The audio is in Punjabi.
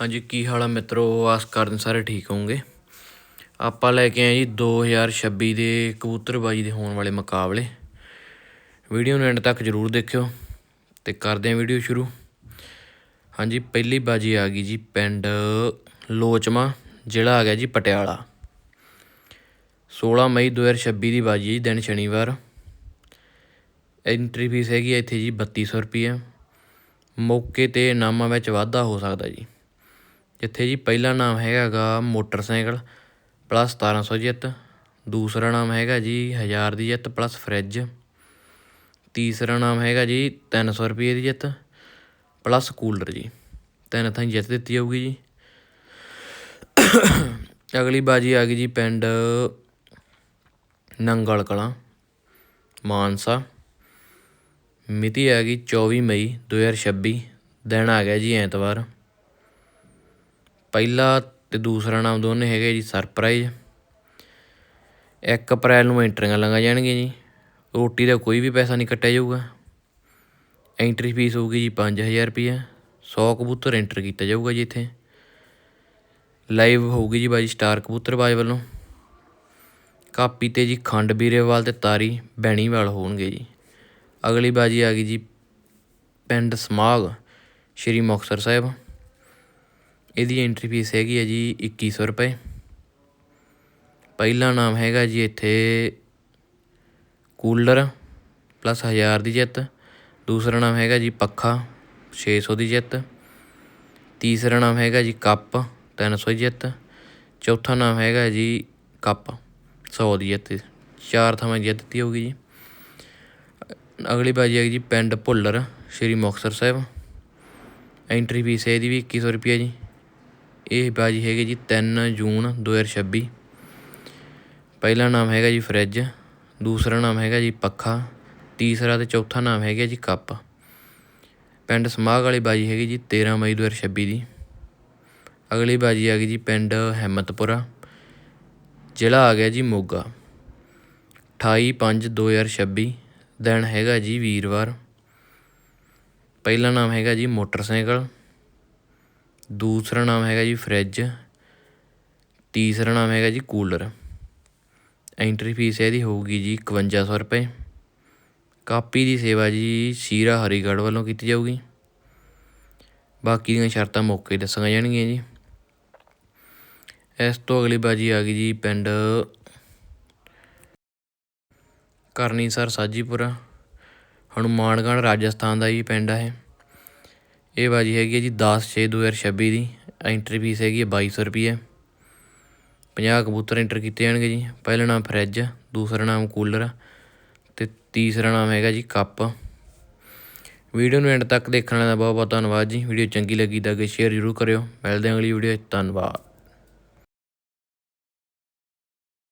ਹਾਂਜੀ, ਕੀ ਹਾਲ ਆ ਮਿੱਤਰੋ? ਆਸ ਕਰਦੇ ਸਾਰੇ ਠੀਕ ਹੋਵੋਗੇ। ਆਪਾਂ ਲੈ ਕੇ ਆਏ ਜੀ 2026 ਦੇ ਕਬੂਤਰਬਾਜੀ ਦੇ ਹੋਣ ਵਾਲੇ ਮੁਕਾਬਲੇ। ਵੀਡੀਓ ਨੂੰ ਐਂਡ ਤੱਕ ਜਰੂਰ ਦੇਖਿਓ ਤੇ ਕਰਦੇ ਆਂ ਵੀਡੀਓ ਸ਼ੁਰੂ। ਹਾਂਜੀ, ਪਹਿਲੀ ਬਾਜੀ ਆ ਗਈ ਜੀ ਪਿੰਡ ਲੋਚਮਾ, ਜ਼ਿਲ੍ਹਾ ਆ ਗਿਆ ਜੀ ਪਟਿਆਲਾ। 16 ਮਈ 2026 ਦੀ ਬਾਜੀ ਹੈ ਜੀ, ਦਿਨ ਸ਼ਨੀਵਾਰ। ਐਂਟਰੀ ਫੀਸ ਹੈਗੀ ਹੈ ਇੱਥੇ ਜੀ 3200 ਰੁਪਏ ਮੌਕੇ ਤੇ ਇਨਾਮਾਂ ਵਿੱਚ ਵਾਧਾ ਹੋ ਸਕਦਾ ਜੀ। ਜਿੱਥੇ ਜੀ ਪਹਿਲਾ ਨਾਮ ਹੈਗਾਗਾ ਮੋਟਰਸਾਈਕਲ ਪਲੱਸ 1700 ਜਿੱਤ। ਦੂਸਰਾ ਨਾਮ ਹੈਗਾ ਜੀ 1000 ਦੀ ਜਿੱਤ ਪਲੱਸ ਫਰਿੱਜ ਤੀਸਰਾ ਨਾਮ ਹੈਗਾ ਜੀ 300 ਰੁਪਏ ਦੀ ਜਿੱਤ ਪਲੱਸ ਕੂਲਰ ਜੀ। ਤਿੰਨ ਥਾਂ ਜਿੱਤ ਦਿੱਤੀ ਜਾਊਗੀ ਜੀ। ਅਗਲੀ ਬਾਜੀ ਆ ਗਈ ਜੀ ਪਿੰਡ ਨੰਗਲ ਕਲਾਂ, ਮਾਨਸਾ। ਮਿਤੀ ਆ ਗਈ 24 ਮਈ 2026 ਦਿਨ ਆ ਗਿਆ ਜੀ ਐਤਵਾਰ। ਪਹਿਲਾ ਅਤੇ ਦੂਸਰਾ ਨਾਮ ਦੋਨੇ ਹੈਗੇ ਜੀ, ਸਰਪ੍ਰਾਈਜ਼। ਇੱਕ ਅਪ੍ਰੈਲ ਨੂੰ ਐਂਟਰੀਆਂ ਲੰਗਾ ਜਾਣਗੀਆਂ ਜੀ। ਰੋਟੀ ਦਾ ਕੋਈ ਵੀ ਪੈਸਾ ਨਹੀਂ ਕੱਟਿਆ ਜਾਊਗਾ। ਐਂਟਰੀ ਫੀਸ ਹੋਊਗੀ ਜੀ 5000 ਰੁਪਏ 100 ਕਬੂਤਰ ਐਂਟਰ ਕੀਤਾ ਜਾਊਗਾ ਜੀ ਇੱਥੇ। ਲਾਈਵ ਹੋਊਗੀ ਜੀ ਬਾਜੀ ਸਟਾਰ ਕਬੂਤਰਬਾਜ਼ ਵੱਲੋਂ। ਕਾਪੀ ਤੇ ਜੀ ਖੰਡ ਬੀਰੇਵਾਲ ਤੇ ਤਾਰੀ ਬੈਣੀਵਾਲ ਹੋਣਗੇ ਜੀ। ਅਗਲੀ ਬਾਜੀ ਆ ਗਈ ਜੀ ਪਿੰਡ ਸਮਾਗ, ਸ਼੍ਰੀ ਮੁਕਤਸਰ ਸਾਹਿਬ। ਇਹਦੀ ਐਂਟਰੀ ਫੀਸ ਹੈਗੀ ਹੈ ਜੀ 2100 ਰੁਪਏ। ਪਹਿਲਾ ਨਾਮ ਹੈਗਾ ਜੀ ਇੱਥੇ ਕੂਲਰ ਪਲੱਸ 1000 ਦੀ ਜਿੱਤ। ਦੂਸਰਾ ਨਾਮ ਹੈਗਾ ਜੀ ਪੱਖਾ 600 ਦੀ ਜਿੱਤ। ਤੀਸਰਾ ਨਾਮ ਹੈਗਾ ਜੀ ਕੱਪ 300 ਦੀ ਜਿੱਤ। ਚੌਥਾ ਨਾਮ ਹੈਗਾ ਜੀ ਕੱਪ 100 ਦੀ ਜਿੱਤ। ਚਾਰ ਥਾਵਾਂ ਜਿੱਤ ਦਿੱਤੀ ਹੋਊਗੀ ਜੀ। ਅਗਲੀ ਬਾਜੀ ਹੈਗੀ ਜੀ ਪਿੰਡ ਭੁੱਲਰ, ਸ਼੍ਰੀ ਮੁਕਤਸਰ ਸਾਹਿਬ। ਐਂਟਰੀ ਫੀਸ ਹੈ ਇਹਦੀ ਵੀ 2100 ਰੁਪਏ ਜੀ। ਇਹ ਬਾਜੀ ਹੈਗੀ ਜੀ 3 ਜੂਨ 2026 ਪਹਿਲਾ ਨਾਮ ਹੈਗਾ ਜੀ ਫਰਿੱਜ, ਦੂਸਰਾ ਨਾਮ ਹੈਗਾ ਜੀ ਪੱਖਾ, ਤੀਸਰਾ ਤੇ ਚੌਥਾ ਨਾਮ ਹੈਗਾ ਜੀ ਕੱਪ। ਪਿੰਡ ਸਮਾਗ ਵਾਲੀ ਬਾਜੀ ਹੈਗੀ ਜੀ 13 ਮਈ 2026 ਦੀ। ਅਗਲੀ ਬਾਜੀ ਆ ਗਈ ਜੀ ਪਿੰਡ ਹਿੰਮਤਪੁਰਾ, ਜ਼ਿਲ੍ਹਾ ਆ ਗਿਆ ਜੀ ਮੋਗਾ। 28 5 2026 ਦਿਨ ਹੈਗਾ ਜੀ ਵੀਰਵਾਰ। ਪਹਿਲਾ ਨਾਮ ਹੈਗਾ ਜੀ ਮੋਟਰਸਾਈਕਲ ਦੂਸਰਾ ਨਾਮ ਹੈਗਾ ਜੀ ਫਰਿੱਜ। ਤੀਸਰਾ ਨਾਮ ਹੈਗਾ ਜੀ ਕੂਲਰ। ਐਂਟਰੀ ਫੀਸ ਇਹਦੀ ਹੋਊਗੀ ਜੀ 5100 ਰੁਪਏ। ਕਾਪੀ ਦੀ ਸੇਵਾ ਜੀ ਸ਼ੀਰਾ ਹਰੀਗੜ੍ਹ ਵੱਲੋਂ ਕੀਤੀ ਜਾਊਗੀ। ਬਾਕੀ ਦੀਆਂ ਸ਼ਰਤਾਂ ਮੌਕੇ ਦੱਸੀਆਂ ਜਾਣਗੀਆਂ ਜੀ। ਇਸ ਤੋਂ ਅਗਲੀ ਬਾਜੀ ਆ ਗਈ ਜੀ ਪਿੰਡ ਕਰਨੀ ਸਰ ਸਾਜੀਪੁਰਾ। ਹਨੂਮਾਨਗੜ੍ਹ ਰਾਜਸਥਾਨ ਦਾ ਜੀ ਪਿੰਡ ਹੈ ਇਹ ਬਾਜੀ ਹੈਗੀ ਹੈ ਜੀ 10 6 2026 ਦੀ। ਐਂਟਰੀ ਫੀਸ ਹੈਗੀ ਹੈ 2200 ਰੁਪਏ 50 ਕਬੂਤਰ ਐਂਟਰ ਕੀਤੇ ਜਾਣਗੇ ਜੀ। ਪਹਿਲਾ ਨਾਮ ਫਰਿੱਜ ਦੂਸਰਾ ਨਾਮ ਕੂਲਰ ਤੇ ਤੀਸਰਾ ਨਾਮ ਹੈਗਾ ਜੀ ਕੱਪ ਵੀਡੀਓ ਨੂੰ ਐਂਡ ਤੱਕ ਦੇਖਣ ਦਾ ਬਹੁਤ ਬਹੁਤ ਧੰਨਵਾਦ ਜੀ। ਵੀਡੀਓ ਚੰਗੀ ਲੱਗੀ ਤਾਂ ਅੱਗੇ ਸ਼ੇਅਰ ਜ਼ਰੂਰ ਕਰਿਓ। ਮਿਲਦੇ ਹਾਂ ਅਗਲੀ ਵੀਡੀਓ 'ਚ ਧੰਨਵਾਦ।